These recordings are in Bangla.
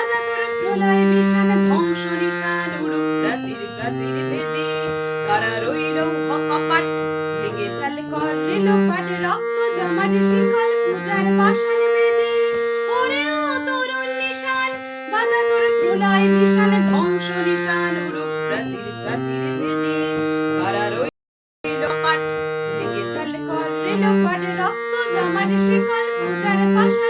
অজাতর প্রলয় মিশান, ধ্বংস নিশান, উড়ুক প্রাচীর প্রাচীর ভেদে কারা রইল কপাট, ভেঙে ফেল কর রেল পাট রক্ত জমান শিকল পূজার বাসন বেদে ওরে তরুণ নিশান বাজা প্রলয় নিশান ধ্বংস নিশান, উড়ুক প্রাচীর প্রাচীর ভেদে কারা রইল পাট ভেঙে ফেল কর রেল পাট রক্ত জমান শিকল পূজার বাসন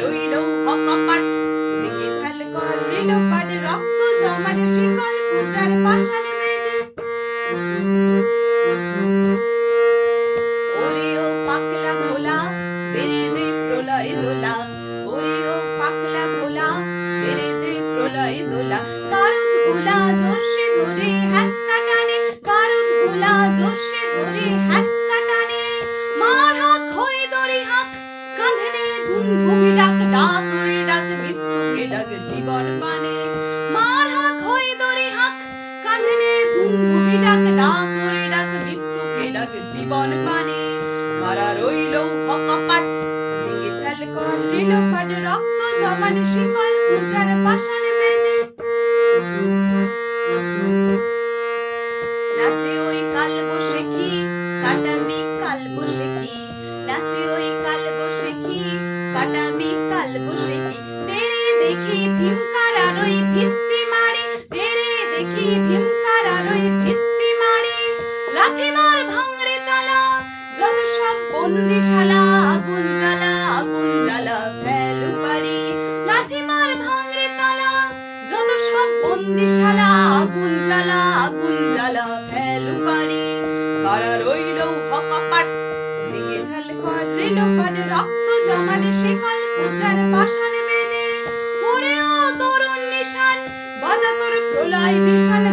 রইল হকপাট ভেঙে ফেল কর রেল পাট রক্ত জমার শিকল পূজার পাশানে বেদে ওরে ও পাকলা ভোলা, বেড়ে দে প্রলয় দোলা পানে কারা রইল হকপাট ফেল কর রেল পাট রক্ত জমান শিকল, পূজার পাষাণ বেদে নাচে ওই কাল বসে কি? কাটাবি কাল বসে কি? নাচে ওই কাল বসে কি? কাটাবি কাল বসে কি? তেরে দেখি ভীমকার আর ওই ভিত্তি মারে। তেরে দেখি ভীমকার বন্দিশালা, আগুন জ্বালা আগুন জ্বালা, ফেলু পারি লাথি মার ভাঙরে তালা, যত সব বন্দিশালা, আগুন জ্বালা আগুন জ্বালা, ফেলু পারি কারা রইল হকপাট ভেঙে ফেল কর রেল রক্ত জমান শিকল পূজার পাষাণ বেদে। ওরে ও তরুণ নিশান, বাজা প্রলয় নিশান।